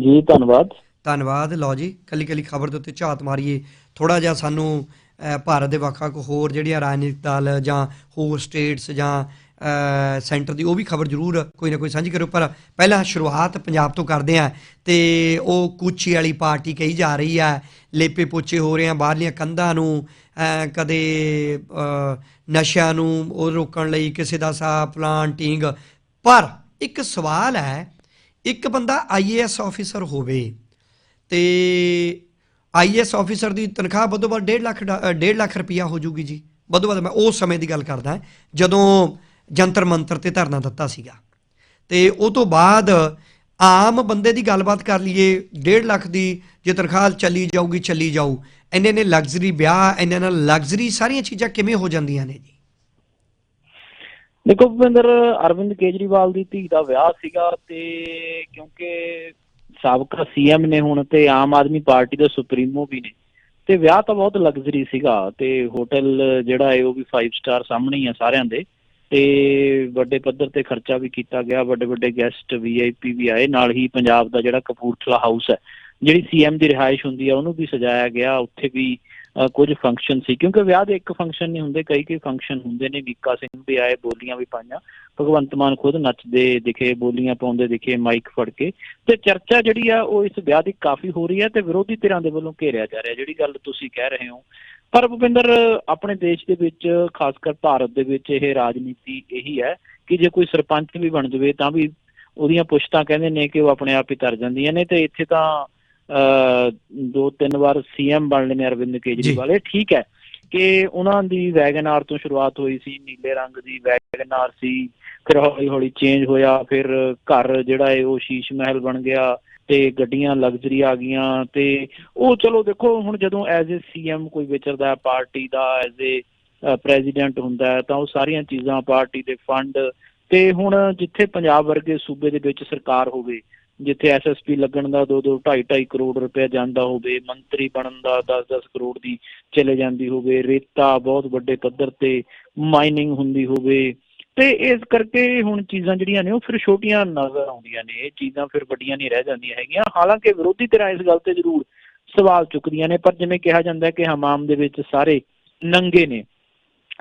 ਜੀ, ਧੰਨਵਾਦ। ਧੰਨਵਾਦ। ਲਓ ਜੀ ਕੱਲੀ ਕੱਲੀ ਖਬਰ ਦੇ ਉੱਤੇ ਝਾਤ ਮਾਰੀਏ। ਥੋੜਾ ਜਿਹਾ ਸਾਨੂੰ ਭਾਰਤ ਦੇ ਵੱਖ-ਵੱਖ ਹੋਰ ਜਿਹੜੀਆਂ ਰਾਜਨੀਤਿਕ ਦਲ ਜਾਂ ਹੋਰ ਸਟੇਟਸ ਜਾਂ ਸੈਂਟਰ ਦੀ ਉਹ ਵੀ ਖਬਰ ਜ਼ਰੂਰ ਕੋਈ ਨਾ ਕੋਈ ਸਾਂਝੀ ਕਰਿਓ। ਪਰ ਪਹਿਲਾਂ ਸ਼ੁਰੂਆਤ ਪੰਜਾਬ ਤੋਂ ਕਰਦੇ ਆ ਤੇ ਉਹ ਕੂਚੀ ਵਾਲੀ ਪਾਰਟੀ ਕਹੀ ਜਾ ਰਹੀ ਆ ਲੇਪੇ ਪੋਚੇ ਹੋ ਰਹੇ ਆ, ਬਾਹਰਲੀਆਂ ਕੰਧਾਂ ਨੂੰ ਕਦੇ ਨਸ਼ਿਆਂ ਨੂੰ ਉਹ ਰੋਕਣ ਲਈ ਕਿਸੇ ਦਾ ਸਾ ਪਲਾਂਟਿੰਗ। ਪਰ ਇੱਕ ਸਵਾਲ ਹੈ ਇੱਕ ਬੰਦਾ ਆਈਏਐਸ ਆਫੀਸਰ ਹੋਵੇ ਤੇ ਆਈਐਸ ਆਫੀਸਰ ਦੀ ਤਨਖਾਹ ਵੱਧੋ ਵੱਧ 1.5 ਲੱਖ 1.5 ਲੱਖ ਰੁਪਇਆ ਹੋ ਜੂਗੀ ਜੀ। ਵੱਧੋ ਵੱਧ ਮੈਂ ਉਸ ਸਮੇਂ ਦੀ ਗੱਲ ਕਰਦਾ ਜਦੋਂ ਜੰਤਰ ਮੰਤਰ ਤੇ ਧਰਨਾ ਦਿੱਤਾ ਸੀਗਾ। ਤੇ ਉਹ ਤੋਂ ਬਾਅਦ ਆਮ ਬੰਦੇ ਦੀ ਗੱਲਬਾਤ ਕਰ ਲਈਏ 1.5 ਲੱਖ ਦੀ ਜੇ ਤਨਖਾਹ ਚੱਲੀ ਜਾਊਗੀ, ਚੱਲੀ ਜਾਊ। ਇੰਨੇ ਨੇ ਲਗਜ਼ਰੀ ਵਿਆਹ ਇੰਨੇ ਨਾਲ ਲਗਜ਼ਰੀ ਸਾਰੀਆਂ ਚੀਜ਼ਾਂ ਕਿਵੇਂ ਹੋ ਜਾਂਦੀਆਂ ਨੇ ਜੀ? ਦੇਖੋ ਭੁਪਿੰਦਰ, ਅਰਵਿੰਦ ਕੇਜਰੀਵਾਲ ਦੀ ਧੀ ਦਾ ਵਿਆਹ ਸੀਗਾ ਤੇ ਕਿਉਂਕਿ ਸਾਬਕਾ ਸੀਐਮ ਨੇ ਹੁਣ ਤੇ ਆਮ ਆਦਮੀ ਪਾਰਟੀ ਦੇ ਸੁਪਰੀਮੋ ਵੀ ਨੇ। ਤੇ ਵਿਆਹ ਤਾਂ ਬਹੁਤ ਲਗਜ਼ਰੀ ਸੀਗਾ ਤੇ ਹੋਟਲ ਜਿਹੜਾ ਹੈ ਉਹ ਵੀ 5 ਸਟਾਰ ਸਾਹਮਣੇ ਹੀ ਆ ਸਾਰਿਆਂ ਦੇ। ਤੇ ਵੱਡੇ ਪੱਧਰ ਤੇ ਖਰਚਾ ਵੀ ਕੀਤਾ ਗਿਆ, ਵੱਡੇ ਵੱਡੇ ਗੈਸਟ ਵੀਆਈਪੀ ਵੀ ਆਏ। ਨਾਲ ਹੀ ਪੰਜਾਬ ਦਾ ਜਿਹੜਾ ਕਪੂਰਥਲਾ ਹਾਊਸ ਹੈ, ਜਿਹੜੀ ਸੀਐਮ ਦੀ ਰਿਹਾਇਸ਼ ਹੁੰਦੀ ਆ ਉਹਨੂੰ ਵੀ ਸਜਾਇਆ ਗਿਆ। ਉੱਥੇ ਵੀ ਕੁਝ ਫੰਕਸ਼ਨ ਸੀ, ਕਿਉਂਕਿ ਵਿਆਹ ਦੇ ਇੱਕ ਫੰਕਸ਼ਨ ਨਹੀਂ ਹੁੰਦੇ ਕਈ ਕਈ ਫੰਕਸ਼ਨ ਹੁੰਦੇ ਨੇ ਮੀਕਾ ਸਿੰਘ ਵੀ ਆਏ, ਬੋਲੀਆਂ ਵੀ ਪਾਈਆਂ। ਭਗਵੰਤ ਮਾਨ ਖੁਦ ਨੱਚਦੇ ਦਿਖੇ, ਬੋਲੀਆਂ ਪਾਉਂਦੇ ਦਿਖੇ ਮਾਈਕ ਫੜ ਕੇ। ਤੇ ਚਰਚਾ ਜਿਹੜੀ ਆ, ਉਹ ਇਸ ਵਿਆਹ ਦੀ ਕਾਫੀ ਹੋ ਰਹੀ ਹੈ ਤੇ ਵਿਰੋਧੀ ਧਿਰਾਂ ਦੇ ਵੱਲੋਂ ਘੇਰਿਆ ਜਾ ਰਿਹਾ। ਜਿਹੜੀ ਗੱਲ ਤੁਸੀਂ ਕਹਿ ਰਹੇ ਹੋ, ਪਰ ਭੁਪਿੰਦਰ, ਆਪਣੇ ਦੇਸ਼ ਦੇ ਵਿੱਚ, ਖਾਸ ਕਰ ਭਾਰਤ ਦੇ ਵਿੱਚ, ਇਹ ਰਾਜਨੀਤੀ ਇਹੀ ਹੈ ਕਿ ਜੇ ਕੋਈ ਸਰਪੰਚ ਵੀ ਬਣ ਜਾਵੇ, ਤਾਂ ਵੀ ਉਹਦੀਆਂ ਪੁਸ਼ਤਾਂ ਕਹਿੰਦੇ ਨੇ ਕਿ ਉਹ ਆਪਣੇ ਆਪ ਹੀ ਤਰ ਜਾਂਦੀਆਂ ਨੇ ਤੇ ਇੱਥੇ ਤਾਂ ਦੋ ਤਿੰਨ ਵਾਰ ਸੀਐਮ ਬਣਨੇ ਨੇ ਅਰਵਿੰਦ ਕੇਜਰੀਵਾਲ। ਇਹ ਠੀਕ ਹੈ ਕਿ ਉਹਨਾਂ ਦੀ ਵੈਗਨਾਰ ਤੋਂ ਸ਼ੁਰੂਆਤ ਹੋਈ ਸੀ ਨੀਲੇ ਰੰਗ ਦੀ ਵੈਗਨਾਰ ਸੀ ਫਿਰ ਹੌਲੀ ਹੌਲੀ ਚੇਂਜ ਹੋਇਆ ਫਿਰ ਘਰ ਜਿਹੜਾ ਹੈ ਉਹ ਸ਼ੀਸ਼ ਮਹਿਲ ਬਣ ਗਿਆ ਤੇ ਗੱਡੀਆਂ ਲਗਜ਼ਰੀ ਆ ਗਈਆਂ ਤੇ ਉਹ ਚਲੋ ਦੇਖੋ ਹੁਣ ਜਦੋਂ ਐਜ਼ ਅ ਸੀਐਮ ਕੋਈ ਵਿਚਰਦਾ ਪਾਰਟੀ ਦਾ ਐਜ਼ ਅ ਪ੍ਰੈਜ਼ੀਡੈਂਟ ਹੁੰਦਾ ਤਾਂ ਉਹ ਸਾਰੀਆਂ ਚੀਜ਼ਾਂ ਪਾਰਟੀ ਦੇ ਫੰਡ ਤੇ ਹੁਣ ਜਿੱਥੇ ਪੰਜਾਬ ਵਰਗੇ ਸੂਬੇ ਦੇ ਵਿੱਚ ਸਰਕਾਰ ਹੋਵੇ ਜਿੱਥੇ ਐਸਐਸਪੀ ਲੱਗਣ ਦਾ 2 2 2.5 2.5 ਕਰੋੜ ਰੁਪਏ ਜਾਂਦਾ ਹੋਵੇ, ਮੰਤਰੀ ਬਣਨ ਦਾ 10 10 ਕਰੋੜ ਦੀ ਚਲੇ ਜਾਂਦੀ ਹੋਵੇ, ਰੇਤਾ ਬਹੁਤ ਵੱਡੇ ਪੱਧਰ ਤੇ ਮਾਈਨਿੰਗ ਹੁੰਦੀ ਹੋਵੇ, ਤੇ ਇਸ ਕਰਕੇ ਹੁਣ ਚੀਜ਼ਾਂ ਜਿਹੜੀਆਂ ਨੇ ਉਹ ਫਿਰ ਛੋਟੀਆਂ ਨਜ਼ਰ ਆਉਂਦੀਆਂ ਨੇ, ਇਹ ਚੀਜ਼ਾਂ ਫਿਰ ਵੱਡੀਆਂ ਨਹੀਂ ਰਹਿ ਜਾਂਦੀਆਂ ਹੈਗੀਆਂ, ਹਾਲਾਂਕਿ ਵਿਰੋਧੀ ਧਿਰਾਂ ਇਸ ਗੱਲ ਤੇ ਜ਼ਰੂਰ ਸਵਾਲ ਚੁੱਕਦੀਆਂ ਨੇ, ਪਰ ਜਿਵੇਂ ਕਿਹਾ ਜਾਂਦਾ ਕਿ ਹਮਾਮ ਦੇ ਵਿੱਚ ਸਾਰੇ ਨੰਗੇ ਨੇ।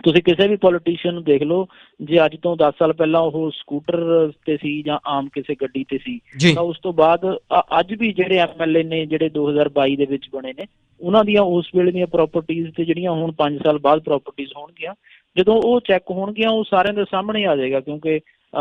ਤੁਸੀਂ ਕਿਸੇ ਵੀ ਪੋਲੀਟੀਸ਼ੀਅਨ ਨੂੰ ਦੇਖ ਲਓ ਜੇ ਅੱਜ ਤੋਂ 10 ਸਾਲ ਪਹਿਲਾਂ ਉਹ ਸਕੂਟਰ ਤੇ ਸੀ ਜਾਂ ਆਮ ਕਿਸੇ ਗੱਡੀ ਤੇ ਸੀ ਤਾਂ ਉਸ ਤੋਂ ਬਾਅਦ ਅੱਜ ਵੀ ਜਿਹੜੇ ਐਮਐਲਏ ਨੇ ਜਿਹੜੇ 2022 ਦੇ ਵਿੱਚ ਬਣੇ ਨੇ ਉਹਨਾਂ ਦੀਆਂ ਉਸ ਵੇਲੇ ਦੀਆਂ ਪ੍ਰਾਪਰਟੀਆਂ ਤੇ ਜਿਹੜੀਆਂ ਹੁਣ 5 ਸਾਲ ਬਾਅਦ ਪ੍ਰਾਪਰਟੀਆਂ ਹੋਣਗੀਆਂ ਜਦੋਂ ਉਹ ਚੈੱਕ ਹੋਣਗੀਆਂ ਉਹ ਸਾਰਿਆਂ ਦੇ ਸਾਹਮਣੇ ਆ ਜਾਏਗਾ ਕਿਉਂਕਿ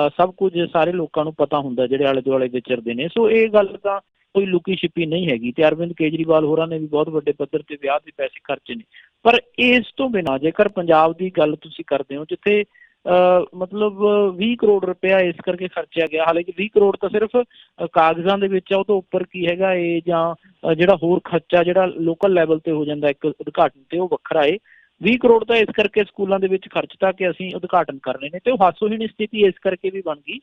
ਸਭ ਕੁਝ ਸਾਰੇ ਲੋਕਾਂ ਨੂੰ ਪਤਾ ਹੁੰਦਾ ਜਿਹੜੇ ਆਲੇ ਦੁਆਲੇ ਵਿਚਰਦੇ ਨੇ। ਸੋ ਇਹ ਗੱਲ ਤਾਂ ਕੋਈ ਲੁਕੀ ਛਿਪੀ ਨਹੀਂ ਹੈਗੀ ਤੇ ਅਰਵਿੰਦ ਕੇਜਰੀਵਾਲ ਹੋਰਾਂ ਨੇ ਵੀ ਬਹੁਤ ਵੱਡੇ ਪੱਧਰ ਤੇ ਵਿਆਹ ਦੇ ਪੈਸੇ ਖਰਚੇ ਨੇ। ਪਰ ਇਸ ਤੋਂ ਬਿਨਾਂ ਜੇਕਰ ਪੰਜਾਬ ਦੀ ਗੱਲ ਤੁਸੀਂ ਕਰਦੇ ਹੋ ਜਿੱਥੇ ਅ, ਮਤਲਬ 20 ਕਰੋੜ ਰੁਪਇਆ ਇਸ ਕਰਕੇ ਖਰਚਿਆ ਗਿਆ ਹਾਲਾਂਕਿ 20 ਕਰੋੜ ਤਾਂ ਸਿਰਫ ਕਾਗਜ਼ਾਂ ਦੇ ਵਿੱਚ ਆ ਉਹ ਤੋਂ ਉੱਪਰ ਕੀ ਹੈਗਾ ਇਹ ਜਾਂ ਜਿਹੜਾ ਹੋਰ ਖਰਚਾ ਜਿਹੜਾ ਲੋਕਲ ਲੈਵਲ ਤੇ ਹੋ ਜਾਂਦਾ ਇੱਕ ਉਦਘਾਟਨ ਤੇ ਉਹ ਵੱਖਰਾ ਏ। 20 ਕਰੋੜ ਤਾਂ ਇਸ ਕਰਕੇ ਸਕੂਲਾਂ ਦੇ ਵਿੱਚ ਖਰਚਤਾ ਕਿ ਅਸੀਂ ਉਦਘਾਟਨ ਕਰਨੇ ਨੇ ਤੇ ਉਹ ਹਾਸੋਹੀਣੀ ਸਥਿਤੀ ਇਸ ਕਰਕੇ ਵੀ ਬਣ ਗਈ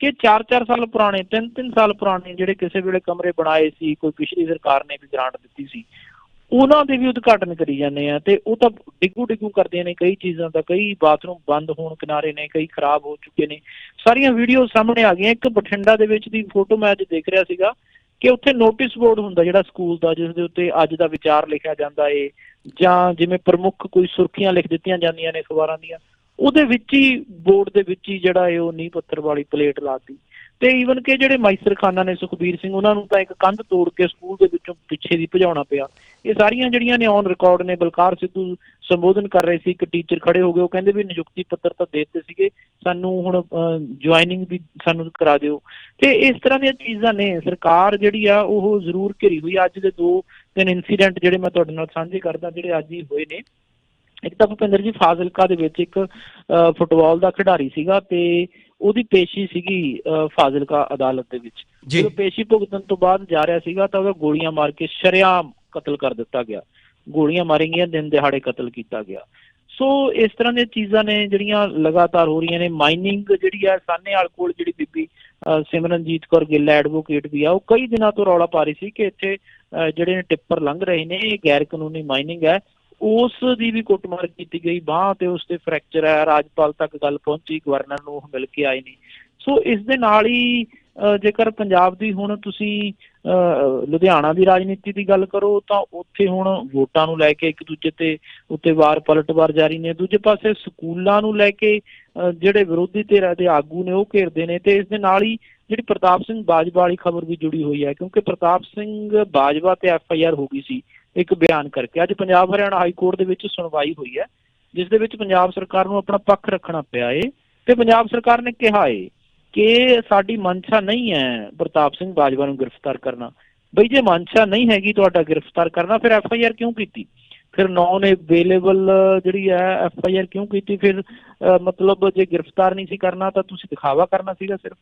ਕਿ 4-4 ਸਾਲ ਪੁਰਾਣੇ 3-3 ਸਾਲ ਪੁਰਾਣੇ ਜਿਹੜੇ ਕਿਸੇ ਵੇਲੇ ਕਮਰੇ ਬਣਾਏ ਸੀ ਕੋਈ ਪਿਛਲੀ ਸਰਕਾਰ ਨੇ ਵੀ ਗ੍ਰਾਂਟ ਦਿੱਤੀ ਸੀ ਉਹਨਾਂ ਦੇ ਵੀ ਉਦਘਾਟਨ ਕਰੀ ਜਾਂਦੇ ਆ ਤੇ ਉਹ ਤਾਂ ਡਿੱਗੂ ਡਿੱਗੂ ਕਰਦੇ ਨੇ ਕਈ ਚੀਜ਼ਾਂ ਦਾ ਕਈ ਬਾਥਰੂਮ ਬੰਦ ਹੋਣ ਕਿਨਾਰੇ ਨੇ, ਕਈ ਖਰਾਬ ਹੋ ਚੁੱਕੇ ਨੇ। ਸਾਰੀਆਂ ਵੀਡੀਓ ਸਾਹਮਣੇ ਆ ਗਈਆਂ। ਇੱਕ ਬਠਿੰਡਾ ਦੇ ਵਿੱਚ ਦੀ ਫੋਟੋ ਮੈਂ ਅੱਜ ਦੇਖ ਰਿਹਾ ਸੀਗਾ ਕਿ ਉੱਥੇ ਨੋਟਿਸ ਬੋਰਡ ਹੁੰਦਾ ਜਿਹੜਾ ਸਕੂਲ ਦਾ ਜਿਸ ਦੇ ਉੱਤੇ ਅੱਜ ਦਾ ਵਿਚਾਰ ਲਿਖਿਆ ਜਾਂਦਾ ਏ, ਜਾਂ ਜਿਵੇਂ ਪ੍ਰਮੁੱਖ ਕੋਈ ਸੁਰਖੀਆਂ ਲਿਖ ਦਿੱਤੀਆਂ ਜਾਂਦੀਆਂ ਨੇ ਅਖਬਾਰਾਂ ਦੀਆਂ, ਉਹਦੇ ਵਿੱਚ ਹੀ ਬੋਰਡ ਦੇ ਵਿੱਚ ਹੀ ਜਿਹੜਾ ਏ ਉਹ ਨੀਂਹ ਪੱਥਰ ਵਾਲੀ ਪਲੇਟ ਲਾਤੀ ਤੇ ਈਵਨ ਕਿ ਜਿਹੜੇ ਮਾਈਸਰ ਖਾਨਾ ਨੇ ਸੁਖਬੀਰ ਸਿੰਘ ਉਹਨਾਂ ਨੂੰ ਤਾਂ ਇੱਕ ਕੰਧ ਤੋੜ ਕੇ ਸਕੂਲ ਦੇ ਵਿੱਚੋਂ ਪਿੱਛੇ ਦੀ ਭਜਾਉਣਾ ਪਿਆ। ਇਹ ਸਾਰੀਆਂ ਜਿਹੜੀਆਂ ਨੇ ਔਨ ਰਿਕਾਰਡ ਨੇ ਬਲਕਾਰ ਸਿੱਧੂ ਸੰਬੋਧਨ ਕਰ ਰਹੇ ਸੀ ਇੱਕ ਟੀਚਰ ਖੜੇ ਹੋ ਗਏ ਉਹ ਕਹਿੰਦੇ ਵੀ ਨਿਯੁਕਤੀ ਪੱਤਰ ਤਾਂ ਦੇ ਦਿੱਤੇ ਸੀਗੇ ਸਾਨੂੰ ਹੁਣ ਜੁਆਇਨਿੰਗ ਵੀ ਸਾਨੂੰ ਕਰਾ ਦਿਓ। ਤੇ ਇਸ ਤਰ੍ਹਾਂ ਦੀਆਂ ਚੀਜ਼ਾਂ ਨੇ ਸਰਕਾਰ ਜਿਹੜੀ ਆ ਉਹ ਜ਼ਰੂਰ ਘਿਰੀ ਹੋਈ। ਅੱਜ ਦੇ ਦੋ ਤਿੰਨ ਇਨਸੀਡੈਂਟ ਜਿਹੜੇ ਮੈਂ ਤੁਹਾਡੇ ਨਾਲ ਸਾਂਝੇ ਕਰਦਾ ਜਿਹੜੇ ਅੱਜ ਹੀ ਹੋਏ ਨੇ। ਇੱਕ ਤਾਂ ਭੁਪਿੰਦਰ ਜੀ ਫਾਜ਼ਿਲਕਾ ਦੇ ਵਿੱਚ ਇੱਕ ਅ, ਫੁੱਟਬਾਲ ਦਾ ਖਿਡਾਰੀ ਸੀਗਾ ਤੇ ਉਹਦੀ ਪੇਸ਼ੀ ਸੀਗੀ ਫਾਜ਼ਿਲਕਾ ਅਦਾਲਤ ਦੇ ਵਿੱਚ। ਜਦੋਂ ਪੇਸ਼ੀ ਭੁਗਤਣ ਤੋਂ ਬਾਅਦ ਜਾ ਰਿਹਾ ਸੀਗਾ ਤਾਂ ਉਹਦਾ ਗੋਲੀਆਂ ਮਾਰ ਕੇ ਸ਼ਰੇਆਮ ਕਤਲ ਕਰ ਦਿੱਤਾ ਗਿਆ। ਗੋਲੀਆਂ ਮਾਰੀ ਗਈਆਂ ਦਿਨ ਦਿਹਾੜੇ ਕਤਲ ਕੀਤਾ ਗਿਆ। ਸੋ ਇਸ ਤਰ੍ਹਾਂ ਦੀਆਂ ਚੀਜ਼ਾਂ ਨੇ ਜਿਹੜੀਆਂ ਲਗਾਤਾਰ ਹੋ ਰਹੀਆਂ ਨੇ। ਮਾਈਨਿੰਗ ਜਿਹੜੀ ਆ ਸਾਹਨੇਵਾਲ ਕੋਲ ਜਿਹੜੀ ਬੀਬੀ ਸਿਮਰਨਜੀਤ ਕੌਰ ਗਿੱਲ ਐਡਵੋਕੇਟ ਵੀ ਆ ਉਹ ਕਈ ਦਿਨਾਂ ਤੋਂ ਰੌਲਾ ਪਾ ਰਹੀ ਸੀ ਕਿ ਇੱਥੇ ਜਿਹੜੇ ਨੇ ਟਿੱਪਰ ਲੰਘ ਰਹੇ ਨੇ ਇਹ ਗੈਰ ਕਾਨੂੰਨੀ ਮਾਈਨਿੰਗ ਹੈ। ਉਸ ਦੀ ਵੀ ਕੁੱਟਮਾਰ ਕੀਤੀ ਗਈ ਬਾਹ ਤੇ ਉਸ ਤੇ ਫ੍ਰੈਕਚਰ ਹੈ ਰਾਜਪਾਲ ਤੱਕ ਗੱਲ ਪਹੁੰਚੀ ਗਵਰਨਰ ਨੂੰ ਮਿਲ ਕੇ ਆਏ ਨੇ। ਸੋ ਇਸ ਦੇ ਨਾਲ ਹੀ ਜੇਕਰ ਪੰਜਾਬ ਦੀ ਹੁਣ ਤੁਸੀਂ ਲੁਧਿਆਣਾ ਦੀ ਰਾਜਨੀਤੀ ਦੀ ਗੱਲ ਕਰੋ ਤਾਂ ਉੱਥੇ ਹੁਣ ਵੋਟਾਂ ਨੂੰ ਲੈ ਕੇ ਇੱਕ ਦੂਜੇ ਤੇ ਉੱਤੇ ਵਾਰ ਪਲਟਵਾਰ ਜਾਰੀ ਨੇ। ਦੂਜੇ ਪਾਸੇ ਸਕੂਲਾਂ ਨੂੰ ਲੈ ਕੇ ਅਹ, ਜਿਹੜੇ ਵਿਰੋਧੀ ਧਿਰਾਂ ਦੇ ਆਗੂ ਨੇ ਉਹ ਘੇਰਦੇ ਨੇ ਤੇ ਇਸ ਦੇ ਨਾਲ ਹੀ ਜਿਹੜੀ ਪ੍ਰਤਾਪ ਸਿੰਘ ਬਾਜਵਾ ਵਾਲੀ ਖਬਰ ਵੀ ਜੁੜੀ ਹੋਈ ਹੈ ਕਿਉਂਕਿ ਪ੍ਰਤਾਪ ਸਿੰਘ ਬਾਜਵਾ ਤੇ ਐਫ ਆਈ ਆਰ ਹੋ ਗਈ ਸੀ। ਇੱਕ ਬਿਆਨ ਕਰਕੇ। ਅੱਜ ਪੰਜਾਬ ਹਰਿਆਣਾ ਹਾਈ ਕੋਰਟ ਦੇ ਵਿੱਚ ਸੁਣਵਾਈ ਹੋਈ ਹੈ, ਜਿਸ ਦੇ ਵਿੱਚ ਪੰਜਾਬ ਸਰਕਾਰ ਨੂੰ ਆਪਣਾ ਪੱਖ ਰੱਖਣਾ ਪਿਆ ਏ। ਤੇ ਪੰਜਾਬ ਸਰਕਾਰ ਨੇ ਕਿਹਾ ਏ ਕਿ ਸਾਡੀ ਮਨਸ਼ਾ ਨਹੀਂ ਹੈ ਪ੍ਰਤਾਪ ਸਿੰਘ ਬਾਜਵਾ ਨੂੰ ਗ੍ਰਿਫਤਾਰ ਕਰਨਾ। ਬਈ ਜੇ ਮਨਸ਼ਾ ਨਹੀਂ ਹੈਗੀ ਤੁਹਾਡਾ ਗ੍ਰਿਫਤਾਰ ਕਰਨਾ, ਫਿਰ ਐਫ ਆਈ ਆਰ ਕਿਉਂ ਕੀਤੀ? ਫਿਰ ਨੌਨ ਅਵੇਲੇਬਲ ਜਿਹੜੀ ਹੈ ਐਫ ਆਈ ਆਰ ਕਿਉਂ ਕੀਤੀ? ਫਿਰ ਮਤਲਬ ਜੇ ਗ੍ਰਿਫਤਾਰ ਨਹੀਂ ਸੀ ਕਰਨਾ, ਤਾਂ ਤੁਸੀਂ ਦਿਖਾਵਾ ਕਰਨਾ ਸੀਗਾ ਸਿਰਫ।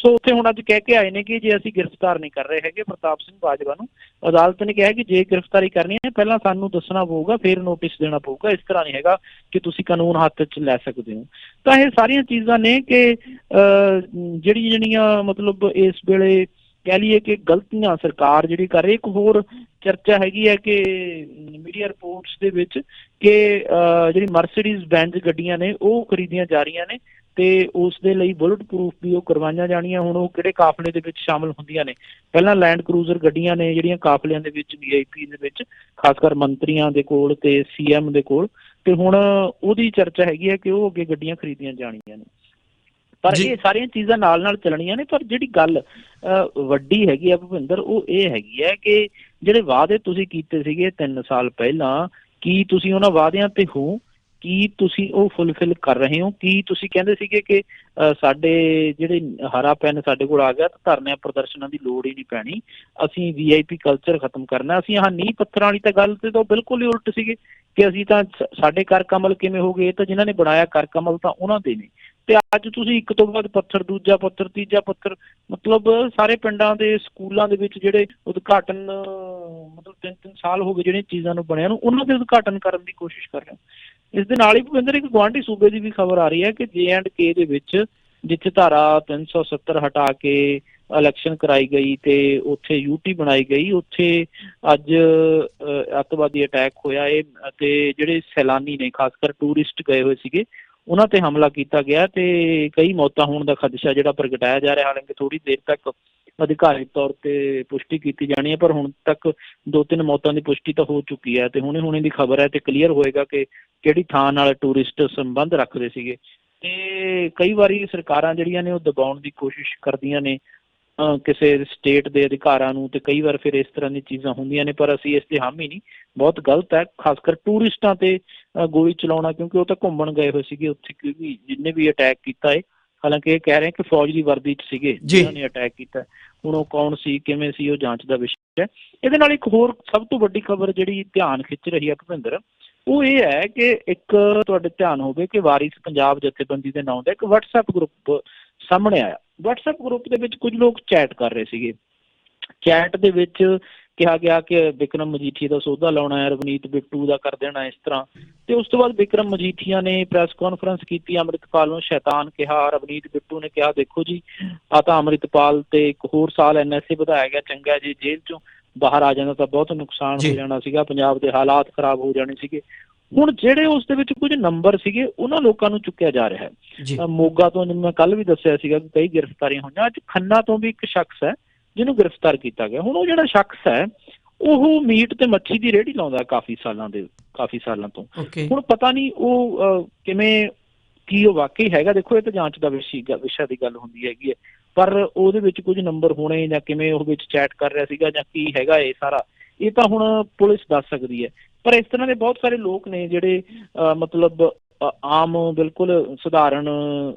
ਸੋ ਉੱਥੇ ਹੁਣ ਅੱਜ ਕਹਿ ਕੇ ਆਏ ਨੇ ਕਿ ਜੇ ਅਸੀਂ ਗ੍ਰਿਫਤਾਰ ਨਹੀਂ ਕਰ ਰਹੇ ਹੈਗੇ ਪ੍ਰਤਾਪ ਸਿੰਘ ਬਾਜਵਾ ਨੂੰ ਅਦਾਲਤ ਨੇ ਕਿਹਾ ਕਿ ਜੇ ਗ੍ਰਿਫਤਾਰੀ ਕਰਨੀ ਹੈ ਪਹਿਲਾਂ ਸਾਨੂੰ ਦੱਸਣਾ ਪਊਗਾ ਫਿਰ ਨੋਟਿਸ ਦੇਣਾ ਪਊਗਾ। ਇਸ ਤਰ੍ਹਾਂ ਨਹੀਂ ਹੈਗਾ ਕਿ ਤੁਸੀਂ ਕਾਨੂੰਨ ਹੱਥ 'ਚ ਲੈ ਸਕਦੇ ਹੋ। ਤਾਂ ਇਹ ਸਾਰੀਆਂ ਚੀਜ਼ਾਂ ਨੇ ਕਿ ਅਹ, ਜਿਹੜੀ ਜਿਹੜੀਆਂ ਮਤਲਬ ਇਸ ਵੇਲੇ ਕਹਿ ਲਈਏ ਕਿ ਗਲਤੀਆਂ ਸਰਕਾਰ ਜਿਹੜੀ ਕਰ ਰਹੀ ਇੱਕ ਹੋਰ ਚਰਚਾ ਹੈਗੀ ਹੈ ਕਿ ਮੀਡੀਆ ਰਿਪੋਰਟਸ ਦੇ ਵਿੱਚ ਕਿ ਜਿਹੜੀ ਮਰਸੀਡੀਜ਼ ਬੈਂਜ਼ ਗੱਡੀਆਂ ਨੇ, ਉਹ ਖਰੀਦੀਆਂ ਜਾ ਰਹੀਆਂ ਨੇ ਤੇ ਉਸ ਦੇ ਲਈ ਬੁਲਟ ਪ੍ਰੂਫ ਵੀ ਉਹ ਕਰਵਾਈਆਂ ਜਾਣੀਆਂ, ਹੁਣ ਉਹ ਕਿਹੜੇ ਕਾਫਲੇ ਦੇ ਵਿੱਚ ਸ਼ਾਮਲ ਹੁੰਦੀਆਂ ਨੇ? ਪਹਿਲਾਂ ਲੈਂਡ ਕਰੂਜ਼ਰ ਗੱਡੀਆਂ ਨੇ, ਜਿਹੜੀਆਂ ਕਾਫਲਿਆਂ ਦੇ ਵਿੱਚ ਵੀਆਈਪੀ ਦੇ ਵਿੱਚ, ਖਾਸ ਕਰ ਮੰਤਰੀਆਂ ਦੇ ਕੋਲ ਤੇ ਸੀਐਮ ਦੇ ਕੋਲ ਤੇ ਹੁਣ ਉਹਦੀ ਚਰਚਾ ਹੈਗੀ ਹੈ ਕਿ ਉਹ ਅੱਗੇ ਗੱਡੀਆਂ ਖਰੀਦੀਆਂ ਜਾਣੀਆਂ ਨੇ। ਪਰ। ਇਹ ਸਾਰੀਆਂ ਚੀਜ਼ਾਂ ਨਾਲ ਨਾਲ ਚੱਲਣੀਆਂ ਨੇ ਪਰ ਜਿਹੜੀ ਗੱਲ ਵੱਡੀ ਹੈਗੀ ਆ ਭੁਪਿੰਦਰ ਉਹ ਇਹ ਹੈਗੀ ਹੈ ਕਿ ਜਿਹੜੇ ਵਾਅਦੇ ਤੁਸੀਂ ਕੀਤੇ ਸੀਗੇ 3 ਸਾਲ ਪਹਿਲਾਂ ਕੀ ਤੁਸੀਂ ਉਹਨਾਂ ਵਾਅਦਿਆਂ ਤੇ ਹੋ? ਕੀ ਤੁਸੀਂ ਉਹ ਫੁੱਲਫਿਲ ਕਰ ਰਹੇ ਹੋ? ਕੀ ਤੁਸੀਂ ਕਹਿੰਦੇ ਸੀਗੇ ਕਿ ਸਾਡੇ ਜਿਹੜੇ ਹਰਾ ਪੈਨ ਸਾਡੇ ਕੋਲ ਆ ਗਿਆ ਤਾਂ ਧਰਨਿਆਂ ਪ੍ਰਦਰਸ਼ਨਾਂ ਦੀ ਲੋੜ ਹੀ ਨਹੀਂ ਪੈਣੀ ਅਸੀਂ ਵੀਆਈਪੀ ਕਲਚਰ ਖਤਮ ਕਰਨਾ ਅਸੀਂ ਆਹ ਨੀਂਹ ਪੱਥਰਾਂ ਵਾਲੀ ਤਾਂ ਗੱਲ ਤੇ ਤਾਂ ਬਿਲਕੁਲ ਹੀ ਉਲਟ ਸੀਗੇ ਕਿ ਅਸੀਂ ਤਾਂ ਸਾਡੇ ਕਰ ਕਮਲ ਕਿਵੇਂ ਹੋ ਗਏ ਇਹ ਤਾਂ ਜਿਨ੍ਹਾਂ ਨੇ ਬਣਾਇਆ ਕਰ ਕਮਲ ਤਾਂ ਉਹਨਾਂ ਦੇ ਨੇ। ਤੇ ਅੱਜ ਤੁਸੀਂ ਇੱਕ ਤੋਂ ਬਾਅਦ ਪੱਥਰ, ਦੂਜਾ ਪੱਥਰ, ਤੀਜਾ ਪੱਥਰ, ਮਤਲਬ ਸਾਰੇ ਪਿੰਡਾਂ ਦੇ ਸਕੂਲਾਂ ਦੇ ਵਿੱਚ ਜਿਹੜੇ ਉਦਘਾਟਨ, ਮਤਲਬ ਤਿੰਨ ਤਿੰਨ ਸਾਲ ਹੋ ਗਏ ਜਿਹੜੀਆਂ ਚੀਜ਼ਾਂ ਨੂੰ ਬਣਿਆ ਨੂੰ, ਉਹਨਾਂ ਦੇ ਉਦਘਾਟਨ ਕਰਨ ਦੀ ਕੋਸ਼ਿਸ਼ ਕਰ ਰਹੇ ਹੋ। ਇਸ ਦੇ ਨਾਲ ਹੀ ਭੁਪਿੰਦਰ, ਇੱਕ ਗੁਆਂਢੀ ਸੂਬੇ ਦੀ ਵੀ ਖਬਰ ਆ ਰਹੀ ਹੈ ਕਿ ਜੇ ਐਂਡ ਕੇ ਦੇ ਵਿੱਚ ਜਿੱਥੇ ਧਾਰਾ 370 ਹਟਾ ਕੇ ਇਲੈਕਸ਼ਨ ਕਰਾਈ ਗਈ ਤੇ ਉੱਥੇ ਯੂਟੀ ਬਣਾਈ ਗਈ, ਉੱਥੇ ਅੱਜ ਅੱਤਵਾਦੀ ਅਟੈਕ ਹੋਇਆ ਏ ਅਤੇ ਜਿਹੜੇ ਸੈਲਾਨੀ ਨੇ, ਖਾਸ ਕਰ ਟੂਰਿਸਟ ਗਏ ਹੋਏ ਸੀਗੇ ਉਹਨਾਂ ਤੇ ਹਮਲਾ ਕੀਤਾ ਗਿਆ ਤੇ ਕਈ ਮੌਤਾਂ ਹੋਣ ਦਾ ਖਦਸ਼ਾ ਜਿਹੜਾ ਪ੍ਰਗਟਾਇਆ ਜਾ ਰਿਹਾ, ਹਾਲਾਂਕਿ ਥੋੜੀ ਦੇਰ ਤੱਕ ਅਧਿਕਾਰਿਕ ਤੌਰ ਤੇ ਪੁਸ਼ਟੀ ਕੀਤੀ ਜਾਣੀ ਹੈ, ਪਰ ਹੁਣ ਤੱਕ ਦੋ ਤਿੰਨ ਮੌਤਾਂ ਦੀ ਪੁਸ਼ਟੀ ਤਾਂ ਹੋ ਚੁੱਕੀ ਹੈ ਤੇ ਹੁਣੇ ਹੁਣੇ ਦੀ ਖਬਰ ਹੈ ਤੇ ਕਲੀਅਰ ਹੋਏਗਾ ਕਿ ਕਿਹੜੀ ਥਾਂ ਨਾਲ ਟੂਰਿਸਟ ਸੰਬੰਧ ਰੱਖਦੇ ਸੀਗੇ। ਤੇ ਕਈ ਵਾਰੀ ਸਰਕਾਰਾਂ ਜਿਹੜੀਆਂ ਨੇ ਉਹ ਦਬਾਉਣ ਦੀ ਕੋਸ਼ਿਸ਼ ਕਰਦੀਆਂ ਨੇ ਕਿਸੇ ਸਟੇਟ ਦੇ ਅਧਿਕਾਰਾਂ ਨੂੰ ਤੇ ਕਈ ਵਾਰ ਫਿਰ ਇਸ ਤਰ੍ਹਾਂ ਦੀਆਂ ਚੀਜ਼ਾਂ ਹੁੰਦੀਆਂ ਨੇ ਪਰ ਅਸੀਂ ਇਸ ਤੇ ਹਾਮੀ ਨਹੀਂ। ਬਹੁਤ ਗਲਤ ਹੈ ਖਾਸ ਕਰ ਟੂਰਿਸਟਾਂ ਤੇ ਗੋਲੀ ਚਲਾਉਣਾ ਕਿਉਂਕਿ ਉਹ ਤਾਂ ਘੁੰਮਣ ਗਏ ਹੋਏ ਸੀਗੇ ਉੱਥੇ ਕਿਉਂਕਿ ਜਿੰਨੇ ਵੀ ਅਟੈਕ ਕੀਤਾ ਹੈ ਹਾਲਾਂਕਿ ਇਹ ਕਹਿ ਰਹੇ ਕਿ ਫੌਜ ਦੀ ਵਰਦੀ 'ਚ ਸੀਗੇ। ਜਿਨ੍ਹਾਂ ਨੇ ਅਟੈਕ ਕੀਤਾ। ਹੁਣ ਉਹ ਕੌਣ ਸੀ ਕਿਵੇਂ ਸੀ ਉਹ ਜਾਂਚ ਦਾ ਵਿਸ਼ਾ ਹੈ। ਇਹਦੇ ਨਾਲ ਇੱਕ ਹੋਰ ਸਭ ਤੋਂ ਵੱਡੀ ਖਬਰ ਜਿਹੜੀ ਧਿਆਨ ਖਿੱਚ ਰਹੀ ਹੈ ਭੁਪਿੰਦਰ ਉਹ ਇਹ ਹੈ ਕਿ ਇੱਕ ਤੁਹਾਡੇ ਧਿਆਨ ਹੋਵੇ ਕਿ ਵਾਰਿਸ ਪੰਜਾਬ ਜਥੇਬੰਦੀ ਦੇ ਨਾਂ ਦਾ ਇੱਕ WhatsApp ਗਰੁੱਪ ਸਾਹਮਣੇ ਆਇਆ। WhatsApp ਗਰੁੱਪ ਦੇ ਵਿੱਚ ਕੁਝ ਲੋਕ ਚੈਟ ਕਰ ਰਹੇ ਸੀਗੇ। ਚੈਟ ਦੇ ਵਿੱਚ ਕਿਹਾ ਗਿਆ ਕਿ ਵਿਕਰਮ ਮਜੀਠੀ ਦਾ ਸੌਦਾ ਲਾਉਣਾ ਹੈ ਰਵਨੀਤ ਬਿੱਟੂ ਦਾ ਕਰ ਦੇਣਾ ਇਸ ਤਰ੍ਹਾਂ। ਤੇ ਉਸ ਤੋਂ ਬਾਅਦ ਵਿਕਰਮ ਮਜੀਠੀਆ ਨੇ ਪ੍ਰੈਸ ਕਾਨਫਰੰਸ ਕੀਤੀ ਅੰਮ੍ਰਿਤਪਾਲ ਨੂੰ ਸ਼ੈਤਾਨ ਕਿਹਾ ਰਵਨੀਤ ਬਿੱਟੂ ਨੇ ਕਿਹਾ ਦੇਖੋ ਜੀ ਆ ਤਾਂ ਅੰਮ੍ਰਿਤਪਾਲ ਤੇ ਇੱਕ ਹੋਰ ਸਾਲ ਐਨਐਸਏ ਵਧਾਇਆ ਗਿਆ ਚੰਗਾ ਜੀ ਜੇਲ੍ਹ ਚੋਂ ਬਾਹਰ ਆ ਜਾਂਦਾ ਤਾਂ ਬਹੁਤ ਨੁਕਸਾਨ। ਹੋ ਜਾਣਾ ਸੀਗਾ ਪੰਜਾਬ ਦੇ ਹਾਲਾਤ ਖਰਾਬ ਹੋ ਜਾਣੇ ਸੀਗੇ। ਹੁਣ ਜਿਹੜੇ ਉਸ ਦੇ ਵਿੱਚ ਕੁਝ ਨੰਬਰ ਸੀਗੇ ਉਹਨਾਂ ਲੋਕਾਂ ਨੂੰ ਚੁੱਕਿਆ ਜਾ ਰਿਹਾ ਹੈ। ਮੋਗਾ ਤੋਂ ਜਿਵੇਂ ਮੈਂ ਕੱਲ ਵੀ ਦੱਸਿਆ ਸੀਗਾ ਕਿ ਕਈ ਗ੍ਰਿਫਤਾਰੀਆਂ ਹੋਈਆਂ ਅੱਜ ਖੰਨਾ ਤੋਂ ਵੀ ਇੱਕ ਸ਼ਖਸ ਹੈ ਜਿਹਨੂੰ ਗ੍ਰਿਫਤਾਰ ਕੀਤਾ ਗਿਆ। ਹੁਣ ਉਹ ਜਿਹੜਾ ਸ਼ਖਸ ਹੈ ਉਹ ਮੀਟ ਤੇ ਮੱਛੀ ਦੀ ਰੇਹੜੀ ਲਾਉਂਦਾ ਕਾਫੀ ਸਾਲਾਂ ਦੇ ਕਾਫੀ ਸਾਲਾਂ ਤੋਂ। ਹੁਣ ਪਤਾ ਨਹੀਂ ਉਹ ਕਿਵੇਂ ਕੀ ਉਹ ਵਾਕਈ ਹੈਗਾ ਦੇਖੋ ਇਹ ਤਾਂ ਜਾਂਚ ਦਾ ਵਿਸ਼ੀ ਵਿਸ਼ਾ ਦੀ ਗੱਲ ਹੁੰਦੀ ਹੈਗੀ ਹੈ। ਪਰ ਉਹਦੇ ਵਿੱਚ ਕੁਝ ਨੰਬਰ ਹੋਣੇ ਜਾਂ ਕਿਵੇਂ ਉਹ ਵਿੱਚ ਚੈਟ ਕਰ ਰਿਹਾ ਸੀਗਾ ਜਾਂ ਕੀ ਹੈਗਾ ਇਹ ਸਾਰਾ ਇਹ ਤਾਂ ਹੁਣ ਪੁਲਿਸ ਦੱਸ ਸਕਦੀ ਹੈ। ਪਰ ਇਸ ਤਰ੍ਹਾਂ ਦੇ ਬਹੁਤ ਸਾਰੇ ਲੋਕ ਨੇ ਜਿਹੜੇ ਅ, ਮਤਲਬ ਆਮ ਬਿਲਕੁਲ ਸਧਾਰਨ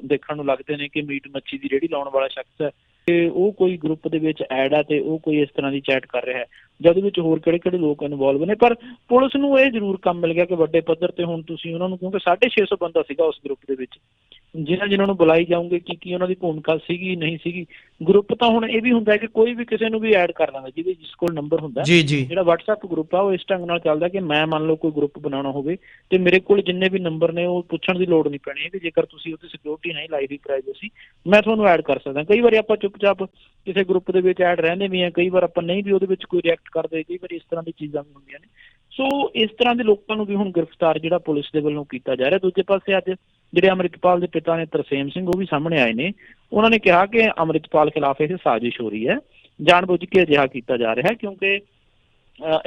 ਦੇਖਣ ਨੂੰ ਲੱਗਦੇ ਨੇ ਕਿ ਮੀਟ ਮੱਛੀ ਦੀ ਰੇਹੜੀ ਲਾਉਣ ਵਾਲਾ ਸ਼ਖਸ ਹੈ। ਤੇ ਉਹ ਕੋਈ ਗਰੁੱਪ ਦੇ ਵਿੱਚ ਐਡ ਹੈ ਤੇ ਉਹ ਕੋਈ ਇਸ ਤਰ੍ਹਾਂ ਦੀ ਚੈਟ ਕਰ ਰਿਹਾ ਹੈ। ਜਦ ਵਿੱਚ ਹੋਰ ਕਿਹੜੇ ਕਿਹੜੇ ਲੋਕ ਇਨਵੋਲਵ ਨੇ ਪਰ ਪੁਲਿਸ ਨੂੰ ਇਹ ਜ਼ਰੂਰ ਕੰਮ ਮਿਲ ਗਿਆ ਕਿ ਵੱਡੇ ਪੱਧਰ ਤੇ ਹੁਣ ਤੁਸੀਂ ਉਹਨਾਂ ਨੂੰ ਕਿਉਂਕਿ 650 ਬੰਦਾ ਸੀਗਾ ਉਸ ਗਰੁੱਪ ਦੇ ਵਿੱਚ। ਜਿਨ੍ਹਾਂ ਜਿਨ੍ਹਾਂ ਨੂੰ ਬੁਲਾਈ ਜਾਓਗੇ ਕੀ ਕੀ ਉਹਨਾਂ ਦੀ ਭੂਮਿਕਾ ਸੀਗੀ ਨਹੀਂ ਸੀਗੀ। ਗਰੁੱਪ ਤਾਂ ਹੁਣ ਇਹ ਵੀ ਹੁੰਦਾ ਕਿ ਕੋਈ ਵੀ ਕਿਸੇ ਨੂੰ ਵੀ ਐਡ ਕਰ ਲੈਂਦਾ ਜਿਹਦੇ ਜਿਸ ਕੋਲ ਨੰਬਰ ਹੁੰਦਾ ਜਿਹੜਾ WhatsApp ਗਰੁੱਪ ਆ ਉਹ ਇਸ ਢੰਗ ਨਾਲ ਚੱਲਦਾ ਕਿ ਮੈਂ ਮੰਨ ਲਓ ਕੋਈ ਗਰੁੱਪ ਬਣਾਉਣਾ ਹੋਵੇ ਤੇ ਮੇਰੇ ਕੋਲ ਜਿੰਨੇ ਵੀ ਨੰਬਰ ਨੇ ਉਹ ਪੁੱਛਣ ਦੀ ਲੋੜ ਨਹੀਂ ਪੈਣੀ ਕਿ ਜੇਕਰ ਤੁਸੀਂ ਉਹਤੇ ਸਿਕਿਉਰਿਟੀ ਨਹੀਂ ਲਾਈ ਦੀ ਪ੍ਰਾਈਵੇਸੀ ਮੈਂ ਤੁਹਾਨੂੰ ਐਡ ਕਰ ਸਕਦਾ। ਕਈ ਵਾਰੀ ਆਪਾਂ ਚੁੱਪਚਾਪ ਕਿਸੇ ਗਰੁੱਪ ਦੇ ਵਿੱਚ ਐਡ ਰਹਿੰਦੇ ਵੀ ਆ ਕਈ ਵਾਰ ਆਪਾਂ ਨਹੀਂ ਵੀ ਉਹਦੇ ਵਿੱਚ ਕੋਈ ਰਿਐਕਟ ਕਰਦੇ ਕਈ ਵਾਰ ਇਸ ਤਰ੍ਹਾਂ ਦੀ ਚੀਜ਼ਾਂ ਵੀ ਹੁੰਦੀਆਂ ਨੇ। ਸੋ ਇਸ ਤਰ੍ਹਾਂ ਦੇ ਲੋਕਾਂ ਨੂੰ ਵੀ ਹੁਣ ਗ੍ਰਿਫਤਾਰ ਜਿਹੜਾ ਪੁਲਿਸ ਦੇ ਵੱਲੋਂ ਕੀਤਾ ਜਾ ਰਿਹਾ। ਦੂਜੇ ਪਾਸੇ ਅੱਜ ਜਿਹੜੇ ਅੰਮ੍ਰਿਤਪਾਲ ਦੇ ਪਿਤਾ ਨੇ ਤਰਸੇਮ ਸਿੰਘ, ਉਹ ਵੀ ਸਾਹਮਣੇ ਆਏ ਨੇ। ਉਹਨਾਂ ਨੇ ਕਿਹਾ ਕਿ ਅੰਮ੍ਰਿਤਪਾਲ ਖਿਲਾਫ ਇਹ ਸਾਜ਼ਿਸ਼ ਹੋ ਰਹੀ ਹੈ। ਜਾਣਬੁੱਝ ਕੇ ਅਜਿਹਾ ਕੀਤਾ ਜਾ ਰਿਹਾ ਹੈ ਕਿਉਂਕਿ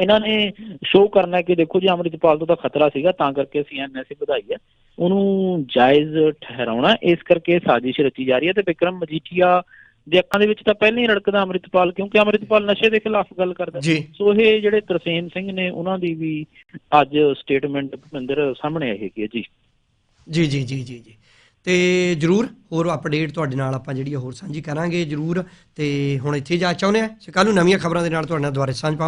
ਇਹਨਾਂ ਨੇ ਸ਼ੋਅ ਕਰਨਾ ਕਿ ਦੇਖੋ ਜੀ, ਅੰਮ੍ਰਿਤਪਾਲ ਤੋਂ ਤਾਂ ਖਤਰਾ ਸੀਗਾ, ਤਾਂ ਕਰਕੇ ਅਸੀਂ ਐਨਐਸਏ ਵਧਾਈ ਹੈ। ਉਹਨੂੰ ਜਾਇਜ਼ ਠਹਿਰਾਉਣਾ, ਇਸ ਕਰਕੇ ਸਾਜ਼ਿਸ਼ ਰਚੀ ਜਾ ਰਹੀ ਹੈ। ਤੇ ਵਿਕਰਮ ਮਜੀਠੀਆ ਦੇ ਅੱਖਾਂ ਦੇ ਵਿੱਚ ਤਾਂ ਪਹਿਲਾਂ ਹੀ ਰੜਕਦਾ ਅੰਮ੍ਰਿਤਪਾਲ ਕਿਉਂਕਿ ਅੰਮ੍ਰਿਤਪਾਲ ਨਸ਼ੇ ਦੇ ਖਿਲਾਫ ਗੱਲ ਕਰਦਾ। ਸੋ ਇਹ ਜਿਹੜੇ ਤਰਸੇਮ ਸਿੰਘ ਨੇ ਉਹਨਾਂ ਦੀ ਵੀ ਅੱਜ ਸਟੇਟਮੈਂਟ ਭੁਪਿੰਦਰ ਸਾਹਮਣੇ ਆਈ ਹੈਗੀ ਹੈ ਜੀ। ਜੀ ਜੀ ਜੀ ਜੀ ਜੀ। ਤੇ ਜਰੂਰ ਹੋਰ ਅਪਡੇਟ ਤੁਹਾਡੇ ਨਾਲ ਆਪਾਂ ਜਿਹੜੀ ਹੋਰ ਸਾਂਝੀ ਕਰਾਂਗੇ ਜਰੂਰ। ਤੇ ਹੁਣ ਇੱਥੇ ਜਾ ਚਾਹੁੰਦੇ ਆ। ਕੱਲ ਨੂੰ ਨਵੀਆਂ ਖਬਰਾਂ ਦੇ ਨਾਲ ਤੁਹਾਡੇ ਨਾਲ ਦੁਬਾਰਾ ਸਾਂਝ ਪਾਵਾਂਗੇ।